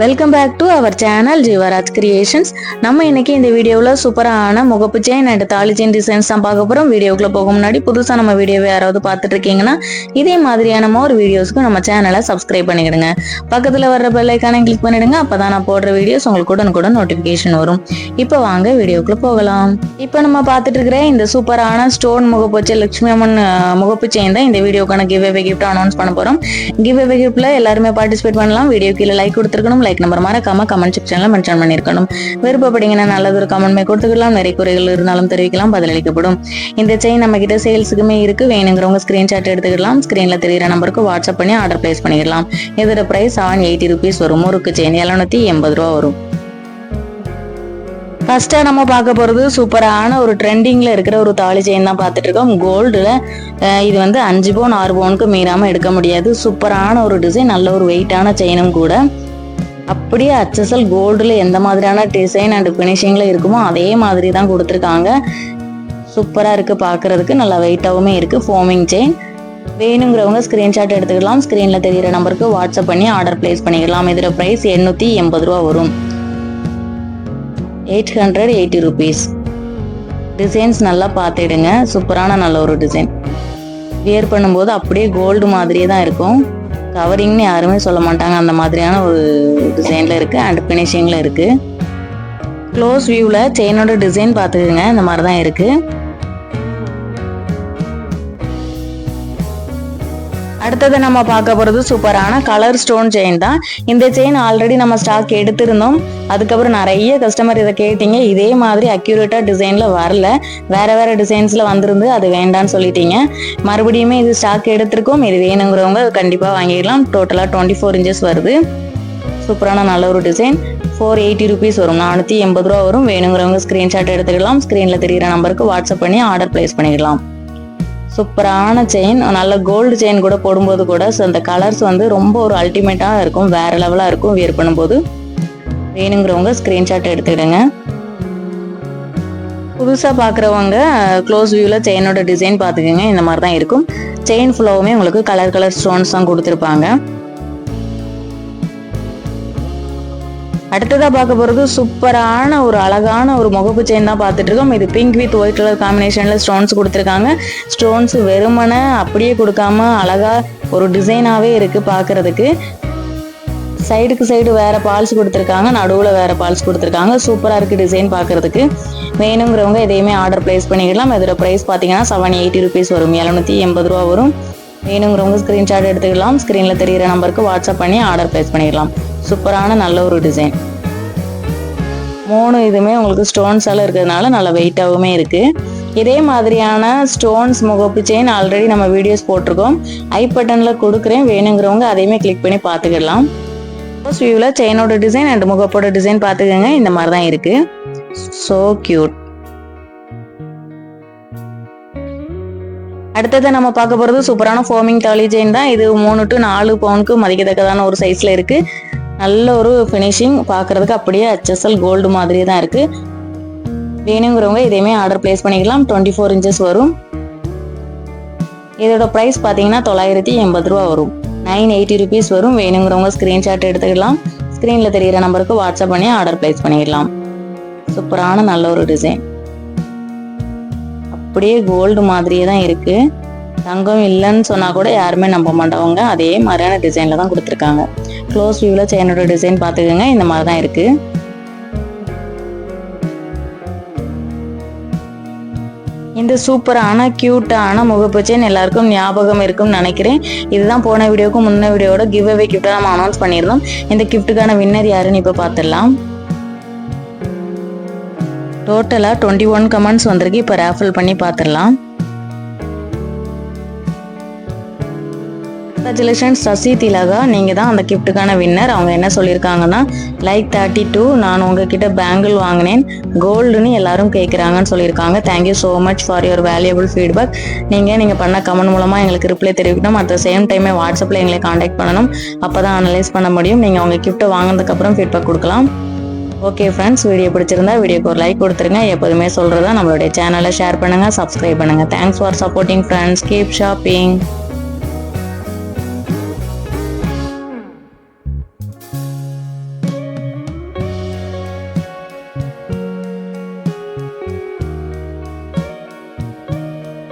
Welcome back to our channel Jeevaraj creations நம்ம இன்னைக்கு இந்த வீடியோவில் சூப்பரான முகப்பு செயின் அண்ட் தாலி செயின் டிசைன்ஸ் தான் பார்க்க போகிறோம் வீடியோக்குள்ள போக முன்னாடி புதுசாக நம்ம வீடியோவை யாராவது பார்த்துட்டு இருக்கீங்கன்னா இதே மாதிரியான ஒரு வீடியோஸ்க்கு நம்ம சேனலை சப்ஸ்கிரைப் பண்ணிக்கிடுங்க. பக்கத்தில் வர்ற பெல்லைக்கானே கிளிக் பண்ணிடுங்க. அப்போ தான் நான் போடுற வீடியோஸ் உங்களுக்கு உடனுக்குடன் நோட்டிஃபிகேஷன் வரும். இப்போ வாங்க வீடியோக்குள்ள போகலாம். இப்போ நம்ம பார்த்துட்டு இருக்கிற இந்த சூப்பரான ஸ்டோன் முகப்பு லட்சுமி அம்மன் முகப்பு செயின் தான் இந்த வீடியோக்கான கிவ் அவே கிஃப்ட் அனௌன்ஸ் பண்ண போகிறோம் கிவ் அவே கிஃப்ட்ல எல்லாருமே பார்ட்டிசிபேட் பண்ணலாம். வீடியோ கீழே லைக் கொடுத்துருக்கணும். லைக் நம்பர் மறக்காம கமெண்ட் செக்ஷன்ல மென்ஷன் பண்ணிருக்கணும் விருப்பப்பட்டீங்கன்னா நல்லது ஒரு கமெண்ட்மே கொடுத்துக்கலாம். நிறைய குறைகள் இருந்தாலும் தெரிவிக்கலாம். பதிலளிக்கப்படும். இந்த செயின் நம்ம கிட்ட சேல்ஸுக்குமே இருக்கு. வேணுங்கிறவங்க ஸ்கிரீன்ஷாட் எடுத்துக்கலாம் ஸ்கிரீன்ல தெரியுற நம்பருக்கு வாட்ஸ்அப் பண்ணி ஆர்டர் பிளேஸ் பண்ணிக்கலாம் இதோட பிரைஸ் செவன் எயிட்டி ருபீஸ் வரும். முறுக்கு செயின் எழுநூத்தி எண்பது ரூபா வரும். ஃபர்ஸ்டா நம்ம பார்க்க போறது சூப்பரான ஒரு ட்ரெண்டிங்ல இருக்கிற ஒரு தாலி செயின் தான் பார்த்துட்டு இருக்கோம். கோல்டுல இது வந்து அஞ்சு பவுன் ஆறு பவுனுக்கு மீறாம எடுக்க முடியாது. சூப்பரான ஒரு டிசைன் நல்ல ஒரு வெயிட்டான செயினும் கூட. அப்படியே அச்சசல் கோல்டில் எந்த மாதிரியான டிசைன் அண்ட் ஃபினிஷிங்கில் இருக்குமோ அதே மாதிரி தான் கொடுத்துருக்காங்க. சூப்பராக இருக்குது பார்க்குறதுக்கு நல்லா வெயிட்டாகவுமே இருக்குது ஃபோமிங் செயின் வேணுங்கிறவங்க ஸ்க்ரீன்ஷாட் எடுத்துக்கலாம். ஸ்க்ரீனில் தெரியிற நம்பருக்கு வாட்ஸ்அப் பண்ணி ஆர்டர் பிளேஸ் பண்ணிக்கலாம். இதோட ப்ரைஸ் எண்ணூற்றி எண்பது ரூபா வரும். Eight hundred eighty rupees designs நல்லா பார்த்துடுங்க சூப்பரான நல்ல ஒரு டிசைன் வியர் பண்ணும்போது அப்படியே கோல்டு மாதிரியே தான் இருக்கும். கவரிங்னு யாருமே சொல்ல மாட்டாங்க. அந்த மாதிரியான ஒரு டிசைனில் இருக்குது அண்ட் ஃபினிஷிங்கில் இருக்குது க்ளோஸ் வியூவில் செயினோட டிசைன் பார்த்துக்குங்க. இந்த மாதிரி தான் இருக்குது அடுத்தது நம்ம பார்க்க போகிறது சூப்பரான கலர் ஸ்டோன் செயின் தான். இந்த செயின் ஆல்ரெடி நம்ம ஸ்டாக் எடுத்திருந்தோம். அதுக்கப்புறம் நிறைய கஸ்டமர் இதை கேட்டீங்க. இதே மாதிரி அக்யூரேட்டாக டிசைனில் வரல. வேற வேற டிசைன்ஸில் வந்திருந்து அது வேண்டான்னு சொல்லிட்டீங்க. மறுபடியுமே இது ஸ்டாக் எடுத்திருக்கோம். இது வேணுங்கிறவங்க கண்டிப்பாக வாங்கிடலாம். டோட்டலாக டுவெண்ட்டி ஃபோர் இன்ச்சஸ் வருது. சூப்பரான நல்ல ஒரு டிசைன் ஃபோர் எயிட்டி ருபீஸ் வரும். நானூற்றி எண்பது ரூபா வரும். வேணுங்கிறவங்க ஸ்க்ரீன்ஷாட் எடுத்துக்கலாம். ஸ்க்ரீனில் தெரியிற நம்பருக்கு வாட்ஸ்அப் பண்ணி ஆர்டர் ப்ளேஸ் பண்ணிக்கலாம் சூப்பரான செயின் நல்ல கோல்டு செயின் கூட போடும்போது கூட ஸோ அந்த கலர்ஸ் வந்து ரொம்ப ஒரு அல்டிமேட்டாக இருக்கும் வேற லெவலாக இருக்கும் வியர் பண்ணும்போது. வேணுங்கிறவங்க ஸ்க்ரீன்ஷாட் எடுத்துக்கிடுங்க புதுசாக பார்க்குறவங்க க்ளோஸ் வியூவில் செயினோட டிசைன் பார்த்துக்கோங்க இந்த மாதிரி தான் இருக்கும். செயின் ஃபுல்லாகவுமே உங்களுக்கு கலர் கலர் ஸ்டோன்ஸ் தான் கொடுத்துருப்பாங்க. அடுத்ததாக பார்க்க போகிறது சூப்பரான ஒரு அழகான ஒரு முகப்பு செயின் தான் பார்த்துட்டு இருக்கோம். இது பிங்க் வித் ஒயிட் கலர் காம்பினேஷனில் ஸ்டோன்ஸ் கொடுத்துருக்காங்க. ஸ்டோன்ஸ் வெறுமனை அப்படியே கொடுக்காம அழகாக ஒரு டிசைனாகவே இருக்குது பார்க்குறதுக்கு. சைடுக்கு சைடு வேற பால்ஸ் கொடுத்துருக்காங்க. நடுவில் வேற பால்ஸ் கொடுத்துருக்காங்க. சூப்பராக இருக்குது டிசைன் பார்க்கறதுக்கு. வேணுங்கிறவங்க எதையுமே ஆர்டர் ப்ளேஸ் பண்ணிக்கலாம் இதோட ப்ரைஸ் பார்த்தீங்கன்னா செவன் எயிட்டி ருபீஸ் வரும். எழுநூற்றி எண்பது ரூபா வரும். வேணுங்கிறவங்க ஸ்க்ரீன்ஷாட் எடுத்துக்கலாம். ஸ்க்ரீனில் தெரியிற நம்பருக்கு வாட்ஸ்அப் பண்ணி ஆர்டர் ப்ளேஸ் பண்ணிக்கலாம் சூப்பரான நல்ல ஒரு டிசைன் மூணு இதுவுமே உங்களுக்கு ஸ்டோன்ஸ் எல்லாம் இருக்கிறதுனால நல்ல வெயிட்டாகவுமே இருக்குது இதே மாதிரியான ஸ்டோன்ஸ் முகப்பு செயின் ஆல்ரெடி நம்ம வீடியோஸ் போட்டிருக்கோம். ஐ பட்டனில் கொடுக்குறேன். வேணுங்கிறவங்க அதையுமே கிளிக் பண்ணி பார்த்துக்கலாம் ஃபர்ஸ்ட் வியூவில் செயினோட டிசைன் அண்ட் முகப்போட டிசைன் பார்த்துக்கோங்க. இந்த மாதிரி தான் இருக்குது ஸோ க்யூட் அடுத்தது நம்ம பார்க்க போகிறது சூப்பரான ஃபோமிங் தாலி செயின் தான். இது மூணு டு நாலு பவுனுக்கு மதிக்கத்தக்கதான ஒரு சைஸில் இருக்குது நல்ல ஒரு ஃபினிஷிங் பார்க்கறதுக்கு அப்படியே ஹெச்எஸ்எல் கோல்டு மாதிரியே தான் இருக்குது வேணுங்கிறவங்க இதையுமே ஆர்டர் ப்ளேஸ் பண்ணிக்கலாம். டுவெண்ட்டி ஃபோர் இன்ச்சஸ் வரும். இதோட ப்ரைஸ் பார்த்தீங்கன்னா தொள்ளாயிரத்தி எண்பது ரூபா வரும். நைன் எயிட்டி ருபீஸ் வரும். வேணுங்கிறவங்க ஸ்க்ரீன்ஷாட் எடுத்துக்கலாம். ஸ்க்ரீனில் தெரியிற நம்பருக்கு வாட்ஸ்அப் பண்ணி ஆர்டர் ப்ளேஸ் பண்ணிக்கலாம் சூப்பரான நல்ல ஒரு டிசைன் அப்படியே கோல்டு மாதிரியே தான் இருக்குது தங்கம் இல்லைன்னு சொன்னால் கூட யாருமே நம்ப மாட்டவங்க. அதே மாதிரியான டிசைனில் தான் கொடுத்துருக்காங்க. க்ளோஸ் வியூவில் செயினோட டிசைன் பார்த்துக்கோங்க. இந்த மாதிரி தான் இருக்கு. இந்த சூப்பரான க்யூட்டான முகப்பு செயின் எல்லாருக்கும் ஞாபகம் இருக்கும்னு நினைக்கிறேன். இதுதான் போன வீடியோக்கும் முன்ன வீடியோட கிவ் அவே கிஃப்டாக நம்ம அனௌன்ஸ் பண்ணியிருந்தோம். இந்த கிஃப்ட்டுக்கான வின்னர் யாருன்னு இப்போ பார்த்துடலாம். டோட்டலாக டுவெண்ட்டி ஒன் கமெண்ட்ஸ் வந்திருக்கு. இப்போ ரேஃபில் பண்ணி பார்த்துடலாம். கங்க்ராச்சுலேஷன்ஸ் சசி திலகா நீங்கள் தான் அந்த கிஃப்ட்டுக்கான வின்னர் அவங்க என்ன சொல்லியிருக்காங்கன்னா லைக் தேர்ட்டி டூ நான் உங்ககிட்ட பேங்கிள் வாங்கினேன். கோல்டுன்னு எல்லாரும் கேட்குறாங்கன்னு சொல்லியிருக்காங்க. Thank you so much for your valuable feedback நீங்கள் நீங்கள் பண்ண கமெண்ட் மூலமாக எங்களுக்கு ரிப்ளை தெரிவிக்கணும். அட் த சேம் டைமே வாட்ஸ்அப்பில் எங்களை காண்டாக்ட் பண்ணணும். அப்போ தான் அனலைஸ் பண்ண முடியும். நீங்கள் உங்கள் கிஃப்ட்டை வாங்கினதுக்கப்புறம் ஃபீட்பேக் கொடுக்கலாம். ஓகே ஃப்ரெண்ட்ஸ் வீடியோ பிடிச்சிருந்தா வீடியோக்கு ஒரு லைக் கொடுத்துருங்க. எப்போதுமே சொல்கிறதா நம்மளுடைய சேனலை ஷேர் பண்ணுங்கள் சப்ஸ்கிரைப் பண்ணுங்கள் thanks for supporting friends keep shopping